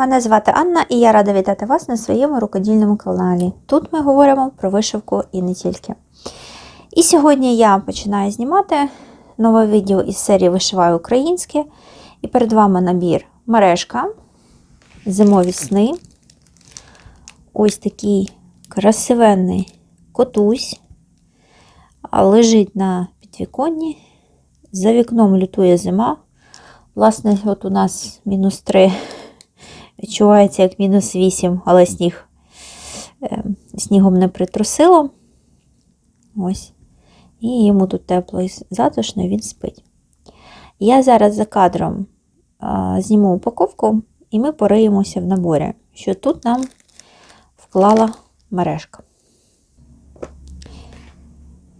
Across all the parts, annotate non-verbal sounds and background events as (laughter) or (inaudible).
Мене звати Анна і я рада вітати вас на своєму рукодільному каналі. Тут ми говоримо про вишивку і не тільки. І сьогодні я починаю знімати нове відео із серії Вишиваю українське. І перед вами набір мережка, зимові сни. Ось такий красивенний котусь, лежить на підвіконні. За вікном лютує зима. Власне, от у нас мінус 3 відчувається як мінус 8, але сніг е, снігом не притрусило. Ось. І йому тут тепло і затишно, він спить. Я зараз за кадром зніму упаковку, і ми пориємося в наборі, що тут нам вклала мережка.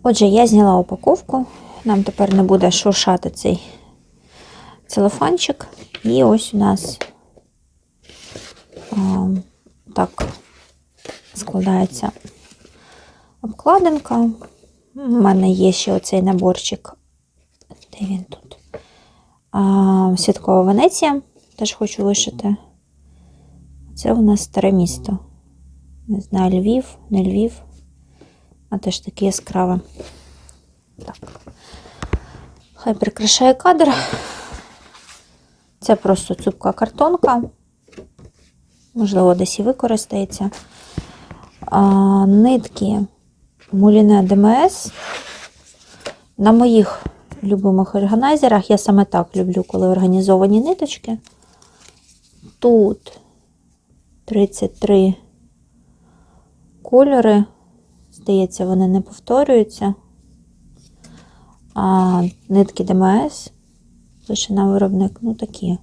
Отже, я зняла упаковку. Нам тепер не буде шуршати цей целофанчик. І ось у нас так складається обкладинка. У мене є ще оцей наборчик. Де він тут? А, Святкова Венеція. Теж хочу вишити. Це у нас старе місто. Не знаю, Львів, не Львів. А теж таке яскраве. Так. Хай прикрашає кадр. Це просто цупка картонка. Можливо, десь і використається. А, нитки Муліне ДМС. На моїх любимих органайзерах я саме так люблю, коли організовані ниточки. Тут 33 кольори. Здається, вони не повторюються. А нитки ДМС лише на виробник, ну такі.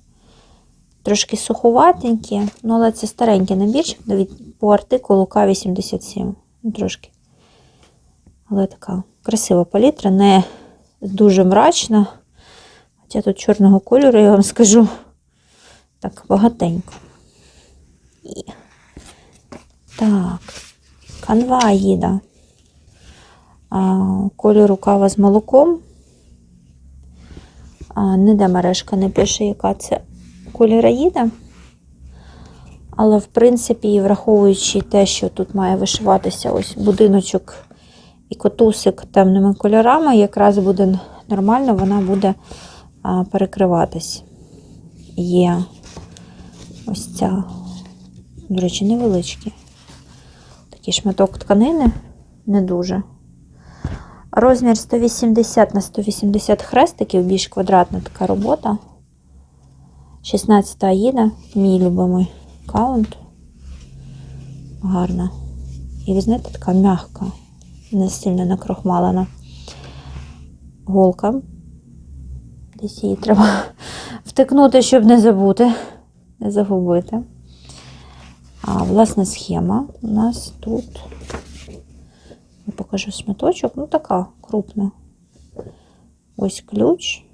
Трошки суховатенькі, ну, але це старенький набірчик по артикулу К87. Ну, трошки. Але така красива палітра, не дуже мрачна. Хоча тут чорного кольору, я вам скажу, так багатенько. І... Так, канва Аїда. А, Кольору кава з молоком. А, Ніде мережка не пише, яка це колір Аїда. Але, в принципі, враховуючи те, що тут має вишиватися ось будиночок і котусик темними кольорами, якраз буде нормально, вона буде перекриватись. Є ось ця, до речі, невеличкі. Такий шматок тканини, не дуже. Розмір 180 на 180 хрестиків, більш квадратна така робота. 16 аїда, мій любимий каунт. Гарна. І ви знаєте, така м'яка, не сильно накрохмалена. Голка. Десь її треба втикнути, щоб не забути, не загубити. А власне схема у нас тут. Я покажу шматочок. Ну, така крупна. Ось ключ.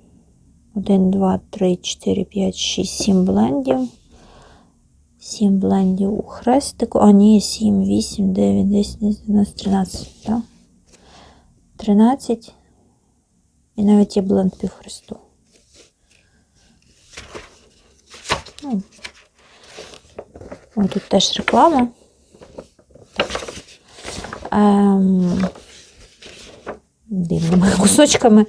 1, 2, 3, 4, 5, 6, 7 блендів. 7 блендів у хрестику. А, ні, 7, 8, 9, 10, 11, 13. Так? 13. І навіть є бленд півхресту. Ну. Ось тут теж реклама. Ем, дивними кусочками.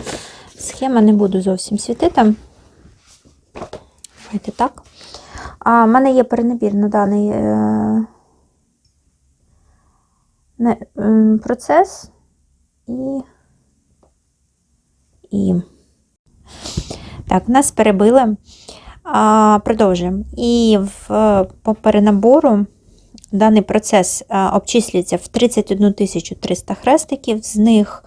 Схема не буду зовсім світити. Давайте так. А в мене є перенабір на даний е, е, процес і. І. Так, нас перебили. А, Продовжуємо. І в, по перенабору даний процес а, обчислюється в 31 300 хрестиків, з них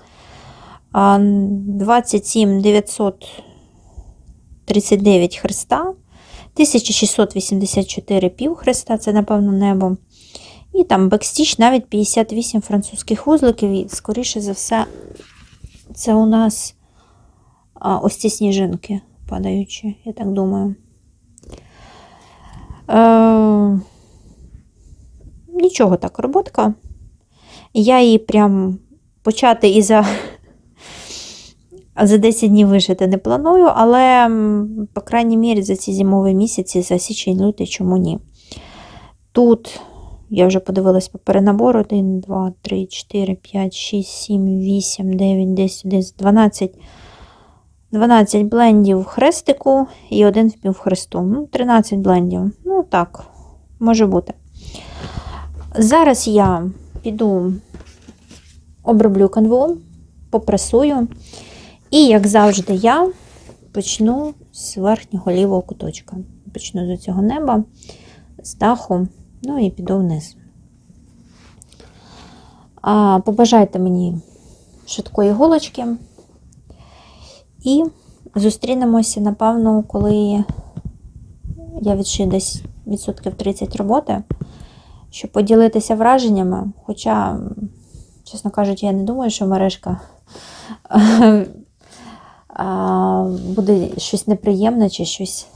27 939 хреста, 1684 півхреста, це, напевно, небо. І там бекстіч навіть 58 французьких вузликів, і, скоріше за все, це у нас ось ці сніжинки падаючі, я так думаю. Е, Нічого так, роботка. Я її прям почати і за За 10 днів вишити не планую, але, по крайній мірі, за ці зимові місяці, за січень лютий, чому ні. Тут я вже подивилась по перенабору: 1, 2, 3, 4, 5, 6, 7, 8, 9, 10, 11, 12. 12 блендів в хрестику і один в півхресту. Ну, 13 блендів. Ну, так, може бути. Зараз я піду оброблю канву, попрасую. І, як завжди, я почну з верхнього лівого куточка. Почну з цього неба, з даху, ну і піду вниз. А, побажайте мені швидкої голочки. І зустрінемося, напевно, коли я відшию десь відсотків 30 роботи, щоб поділитися враженнями. Хоча, чесно кажучи, я не думаю, що мережка буде щось неприємне чи щось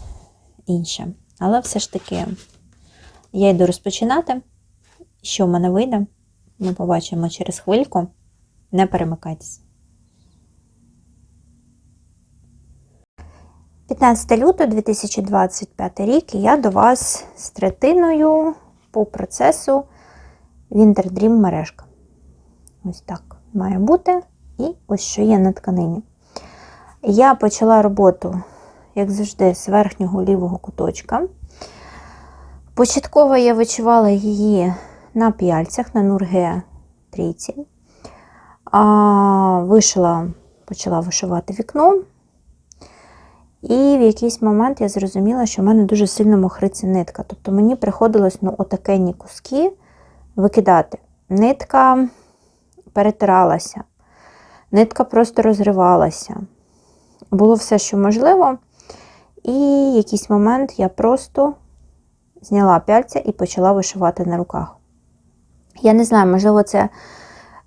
інше. Але все ж таки я йду розпочинати. Що в мене вийде, ми побачимо через хвильку. Не перемикайтесь. 15 лютого 2025 рік і я до вас з третиною по процесу Winter Dream мережка. Ось так має бути. І ось що є на тканині. Я почала роботу, як завжди, з верхнього лівого куточка. Початково я вичувала її на п'яльцях, на нурге трійці. А, вишила, почала вишивати вікно. І в якийсь момент я зрозуміла, що в мене дуже сильно мохриться нитка. Тобто мені приходилось ну, отакенні куски викидати. Нитка перетиралася, нитка просто розривалася. Було все, що можливо. І якийсь момент я просто зняла пяльця і почала вишивати на руках. Я не знаю, можливо, це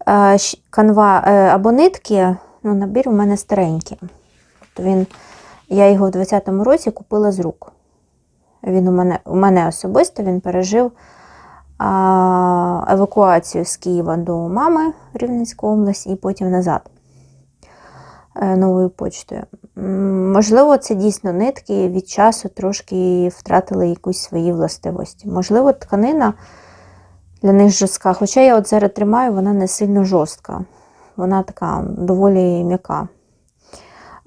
е, канва е, або нитки, ну, набір у мене старенький. Тобто він, я його в 20-му році купила з рук. Він у мене, у мене особисто він пережив а, евакуацію з Києва до мами в Рівненську область і потім назад новою почтою. Можливо, це дійсно нитки від часу трошки втратили якусь свої властивості. Можливо, тканина для них жорстка. Хоча я от зараз тримаю, вона не сильно жорстка. Вона така доволі м'яка.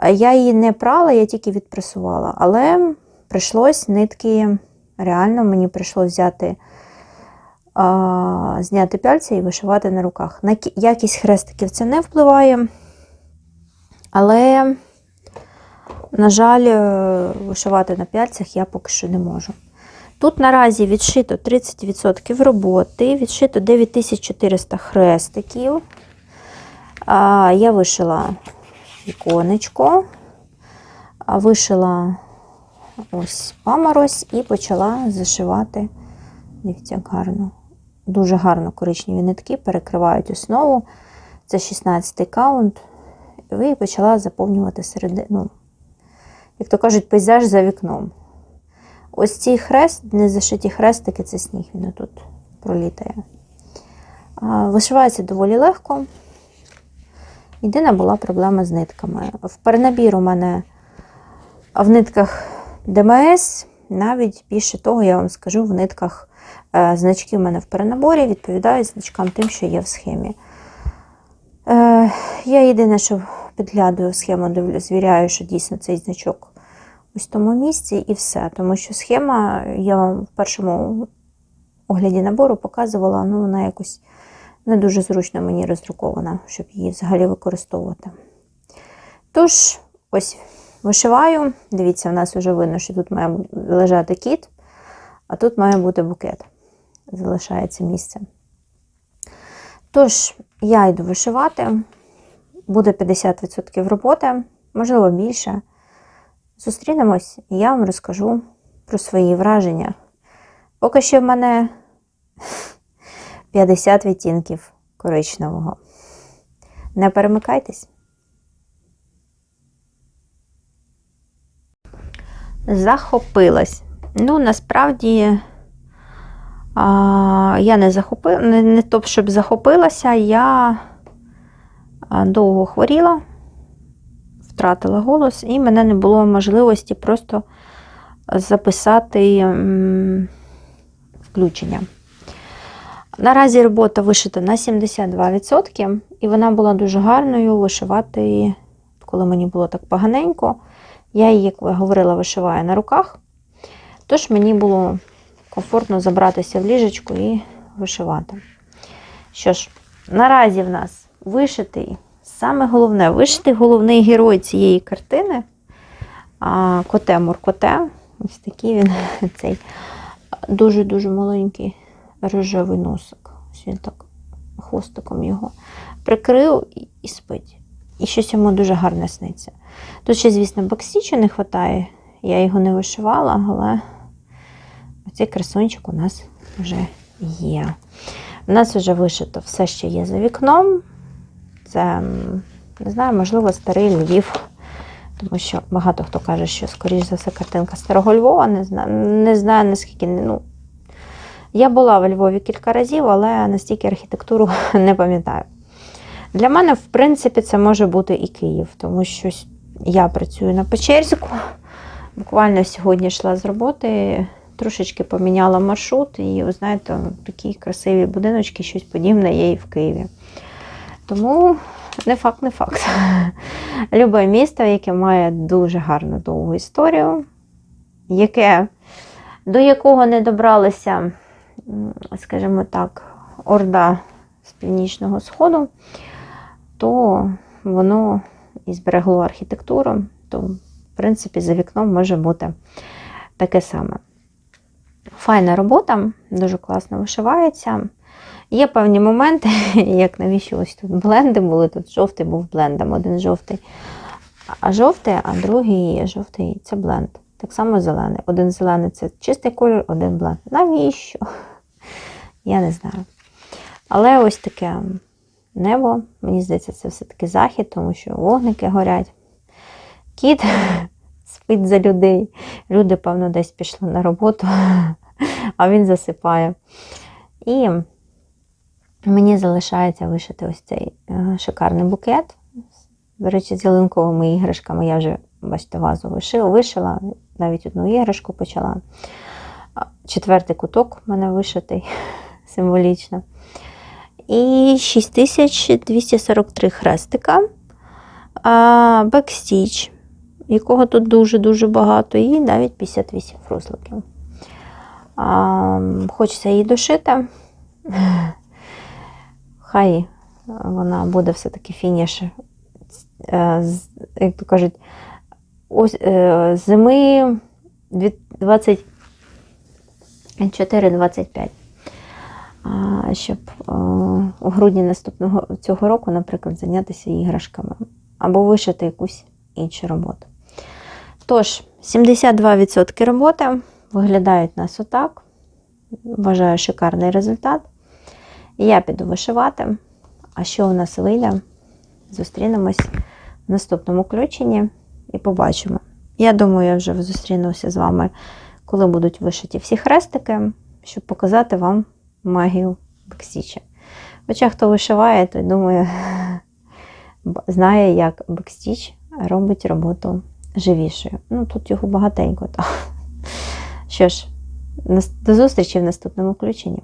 Я її не прала, я тільки відпресувала. Але прийшлось нитки, реально мені прийшлось взяти, зняти пяльця і вишивати на руках. На якість хрестиків це не впливає. Але, на жаль, е, вишивати на пяльцях я поки що не можу. Тут наразі відшито 30% роботи, відшито 9400 хрестиків. Я вишила віконечко, а вишила ось паморозь і почала зашивати. Дивіться, як гарно. Дуже гарно коричневі нитки перекривають основу. Це 16 каунт. І почала заповнювати середину. Як то кажуть, пейзаж за вікном. Ось цей хрест, не зашиті хрестики, це сніг, він тут пролітає. Вишивається доволі легко. Єдина була проблема з нитками. В перенабір у мене в нитках ДМС, навіть більше того, я вам скажу, в нитках е, значки в мене в перенаборі відповідають значкам тим, що є в схемі. Е, Я єдине, що підглядаю схему, дивлю, звіряю, що дійсно цей значок ось в тому місці і все. Тому що схема, я вам в першому огляді набору показувала, ну вона якось не дуже зручно мені роздрукована, щоб її взагалі використовувати. Тож, ось вишиваю. Дивіться, в нас вже видно, що тут має лежати кіт, а тут має бути букет. Залишається місце. Тож, я йду вишивати. Буде 50% роботи, можливо, більше. Зустрінемось, і я вам розкажу про свої враження. Поки що в мене 50 відтінків коричневого. Не перемикайтесь. Захопилась. Ну, насправді, я не захопила, не, не то, щоб захопилася, я довго хворіла. втратила голос, і мене не було можливості просто записати включення. Наразі робота вишита на 72%, і вона була дуже гарною вишивати, коли мені було так поганенько. Я її, як говорила, вишиваю на руках. Тож мені було комфортно забратися в ліжечку і вишивати. Що ж, наразі в нас вишитий, саме головне, вишитий головний герой цієї картини. Коте Муркоте. Ось такий він, (laughs) цей дуже-дуже маленький рожевий носик. Ось він так хвостиком його прикрив і, спить. І щось йому дуже гарне сниться. Тут ще, звісно, бокстічу не вистачає. Я його не вишивала, але оцей красунчик у нас вже є. У нас вже вишито все, що є за вікном. Це, не знаю, можливо, старий Львів. Тому що багато хто каже, що, скоріш за все, картинка старого Львова. Не знаю, не знаю наскільки. Ну, я була в Львові кілька разів, але настільки архітектуру (laughs) не пам'ятаю. Для мене, в принципі, це може бути і Київ, тому що я працюю на Печерську. Буквально сьогодні йшла з роботи, трошечки поміняла маршрут, і, ви знаєте, такі красиві будиночки, щось подібне є і в Києві. Тому не факт, не факт. (laughs) Любе місто, яке має дуже гарну довгу історію, яке, до якого не добралися, м, скажімо так, орда з північного сходу, то воно і зберегло архітектуру, то, в принципі, за вікном може бути таке саме. Файна робота, дуже класно вишивається. Є певні моменти, (laughs) як навіщо ось тут бленди були. Тут жовтий був блендом, один жовтий, а жовтий, а другий жовтий це бленд. Так само зелений. Один зелений це чистий колір, один бленд. Навіщо? (laughs) Я не знаю. Але ось таке небо, мені здається, це все-таки захід, тому що вогники горять. Кіт (laughs) спить за людей. Люди, певно, десь пішли на роботу, (laughs) а він засипає. І мені залишається вишити ось цей е, шикарний букет. До речі, з ялинковими іграшками я вже, бачите, вазу вишила, вишила, навіть одну іграшку почала. Четвертий куток в мене вишитий (laughs) символічно. І 6243 хрестика. Бекстіч, якого тут дуже-дуже багато, і навіть 58 фрузликів. А, Хочеться її дошити. (laughs) Хай вона буде все-таки фініш, е, як то кажуть, ось е, зими 24-25. А, Щоб е, у грудні наступного цього року, наприклад, зайнятися іграшками або вишити якусь іншу роботу. Тож, 72% роботи виглядають нас отак. Вважаю шикарний результат. Я піду вишивати. А що у нас вийде? Зустрінемось в наступному включенні і побачимо. Я думаю, я вже зустрінуся з вами, коли будуть вишиті всі хрестики, щоб показати вам магію бекстіча. Хоча хто вишиває, той думаю, (laughs) знає, як бекстіч робить роботу живішою. Ну, тут його багатенько. То. Що ж, до зустрічі в наступному включенні.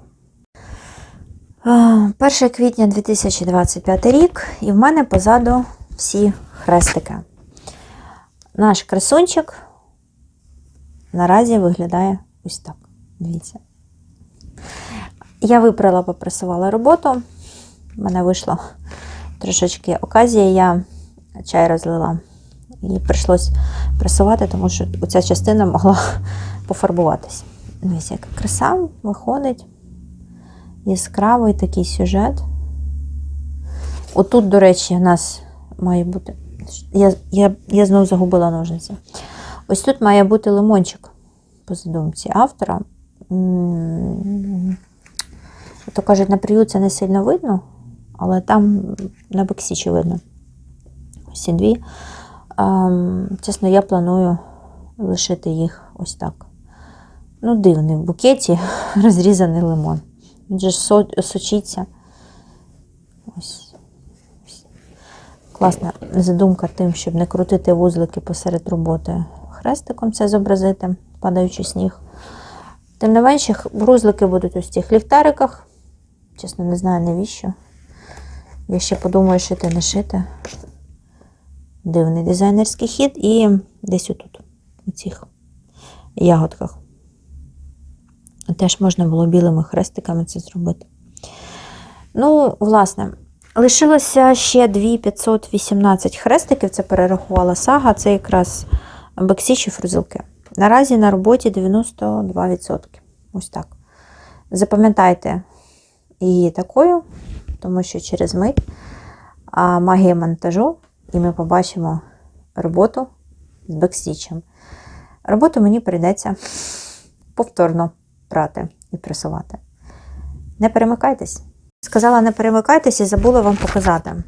1 квітня 2025 рік, і в мене позаду всі хрестики. Наш красунчик наразі виглядає ось так. Дивіться. Я випрала, попресувала роботу. У мене вийшло трошечки оказія, я чай розлила. І прийшлось пресувати, тому що оця частина могла пофарбуватись. Дивіться, яка краса виходить. Яскравий такий сюжет. Отут, до речі, у нас має бути. Я, я, я знову загубила ножниці. Ось тут має бути лимончик по задумці автора. То кажуть, на прию це не сильно видно, але там на боксічі видно. Ось ці дві. Ем, Чесно, я планую лишити їх ось так. Ну, дивний в букеті (laughs) розрізаний лимон. Він же ж со- сочиться. Ось. Класна задумка тим, щоб не крутити вузлики посеред роботи хрестиком це зобразити, падаючи сніг. Тим не менше, вузлики будуть ось в цих ліхтариках. Чесно, не знаю навіщо. Я ще подумаю, шити не шити. Дивний дизайнерський хід і десь отут, у цих ягодках. Теж можна було білими хрестиками це зробити. Ну, власне, лишилося ще 2518 хрестиків, це перерахувала сага, це якраз бексічі фрузилки. Наразі на роботі 92%. Ось так. Запам'ятайте її такою, тому що через мить магія монтажу, і ми побачимо роботу з бекстічем. Роботу мені прийдеться повторно прати і пресувати. Не перемикайтесь. Сказала, не перемикайтесь і забула вам показати.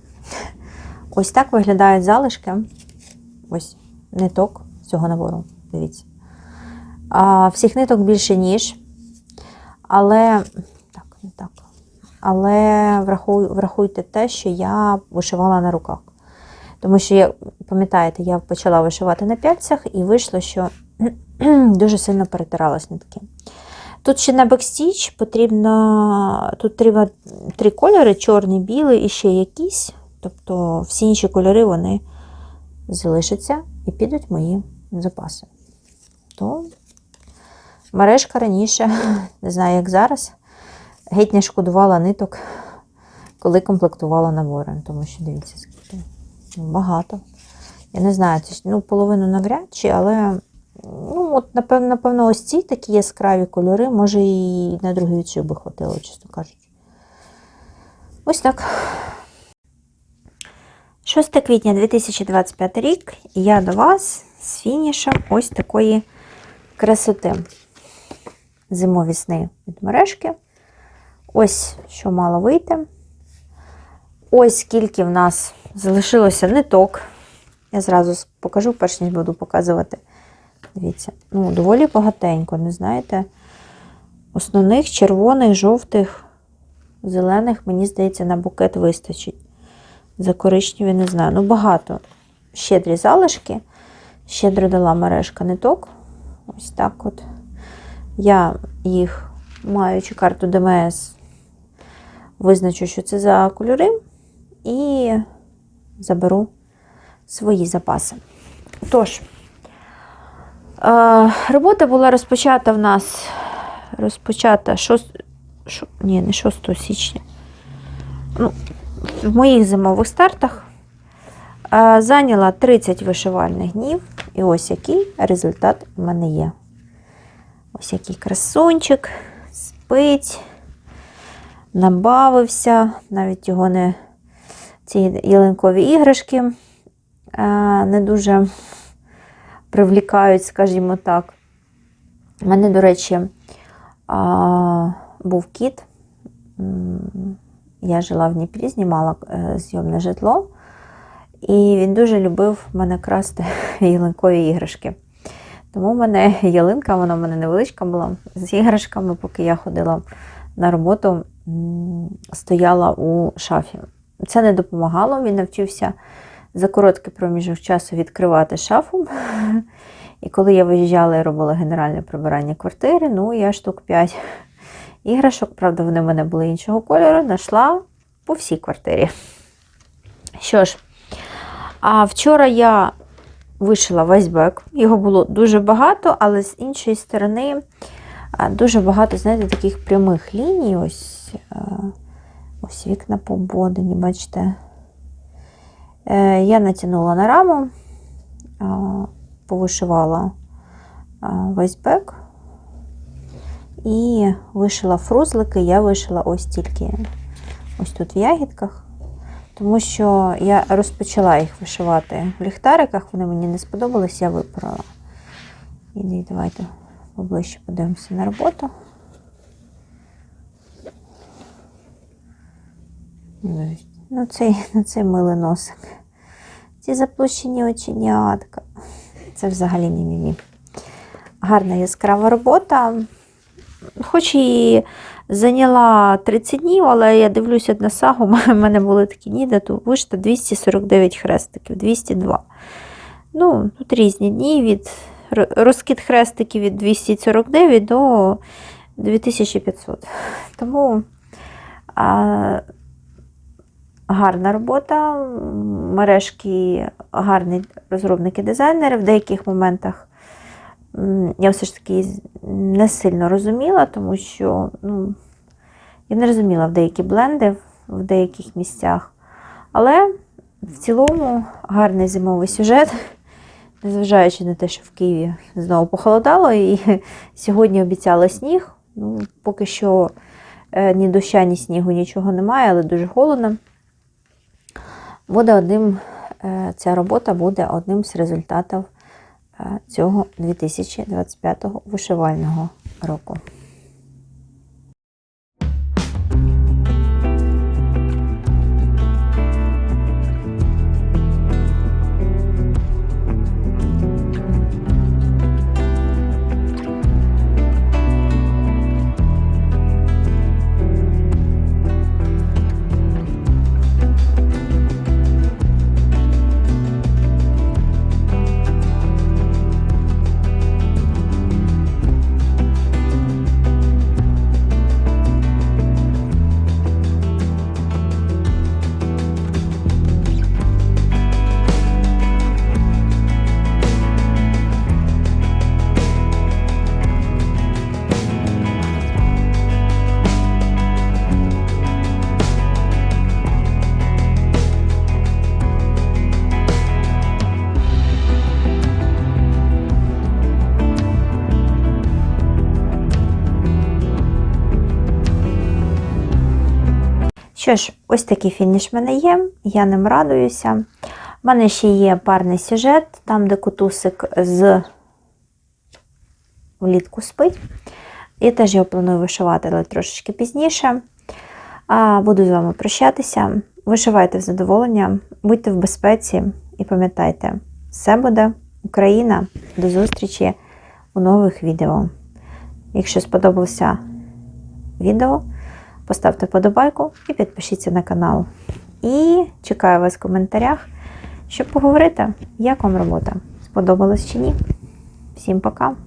Ось так виглядають залишки. Ось ниток цього набору. Дивіться. А, всіх ниток більше, ніж. Але так, не так. Але врахуй, врахуйте те, що я вишивала на руках. Тому що, пам'ятаєте, я почала вишивати на п'ятцях і вийшло, що (clears throat) дуже сильно перетиралась нитки. Тут ще на бекстіч потрібно, тут треба три кольори: чорний, білий і ще якісь. Тобто всі інші кольори вони залишаться і підуть мої запаси. То мережка раніше, (laughs) не знаю, як зараз, геть не шкодувала ниток, коли комплектувала набори. Тому що дивіться, скільки багато. Я не знаю, ну, половину навряд чи, але ну, от, напевно, напевно, ось ці такі яскраві кольори, може, і на другий відшив би хватило, чесно кажучи. Ось так. 6 квітня 2025 рік я до вас з фінішем ось такої красоти. Зимові сни від мережки. Ось що мало вийти. Ось скільки в нас залишилося ниток. Я зразу покажу, перш ніж буду показувати. Дивіться, ну, доволі багатенько, не знаєте. Основних червоних, жовтих, зелених, мені здається, на букет вистачить. За коричневі не знаю. Ну, багато. Щедрі залишки. Щедро дала мережка ниток. Ось так от. Я їх, маючи карту ДМС, визначу, що це за кольори, і заберу свої запаси. Тож, робота була розпочата в нас розпочата 6, шо- ні, не 6 січня. Ну, в моїх зимових стартах зайняла 30 вишивальних днів. І ось який результат в мене є. Ось який красунчик, спить, набавився, навіть його не ці ялинкові іграшки не дуже привлікають, скажімо так. У мене, до речі, був кіт. Я жила в Дніпрі, знімала е, зйомне житло, і він дуже любив мене красти (laughs) ялинкові іграшки. Тому в мене ялинка, вона в мене невеличка була, з іграшками, поки я ходила на роботу, стояла у шафі. Це не допомагало, він навчився за короткий проміжок часу відкривати шафу. (laughs) І коли я виїжджала і робила генеральне прибирання квартири, ну я штук 5 іграшок, правда, вони в мене були іншого кольору, знайшла по всій квартирі. Що ж, а вчора я вишила весь бек. Його було дуже багато, але з іншої сторони дуже багато, знаєте, таких прямих ліній. Ось, е, ось вікна пободені, бачите. Е, Я натягнула на раму, повишивала весь бек і вишила фрузлики. Я вишила ось тільки ось тут в ягідках. Тому що я розпочала їх вишивати в ліхтариках, вони мені не сподобались, я випорола. І давайте поближче подивимося на роботу. Ну, цей, ну, цей милий носик. Ці заплющені оченятка. Це взагалі не мімі. Гарна яскрава робота. хоч і зайняла 30 днів, але я дивлюся на сагу, (laughs) у мене були такі дні, де тут вишта 249 хрестиків, 202. Ну, тут різні дні від розкид хрестиків від 249 до 2500. Тому а, гарна робота. Мережки гарні розробники дизайнери в деяких моментах. Я все ж таки не сильно розуміла, тому що ну, я не розуміла в деякі бленди в- в деяких місцях. Але в цілому гарний зимовий сюжет, (laughs) незважаючи на те, що в Києві знову похолодало, і (laughs) сьогодні обіцяли сніг. Ну, поки що е, ні доща, ні снігу, нічого немає, але дуже холодно. Буде одним, е, ця робота буде одним з результатів е, цього 2025 вишивального року. Що ж, ось такий фініш в мене є, я ним радуюся. У мене ще є парний сюжет, там, де кутусик з влітку спить. Я теж його планую вишивати, але трошечки пізніше. А, Буду з вами прощатися. Вишивайте в задоволення, будьте в безпеці і пам'ятайте, все буде Україна. До зустрічі у нових відео. Якщо сподобався відео, поставте вподобайку і підпишіться на канал. І чекаю вас в коментарях, щоб поговорити, як вам робота. Сподобалось чи ні. Всім пока!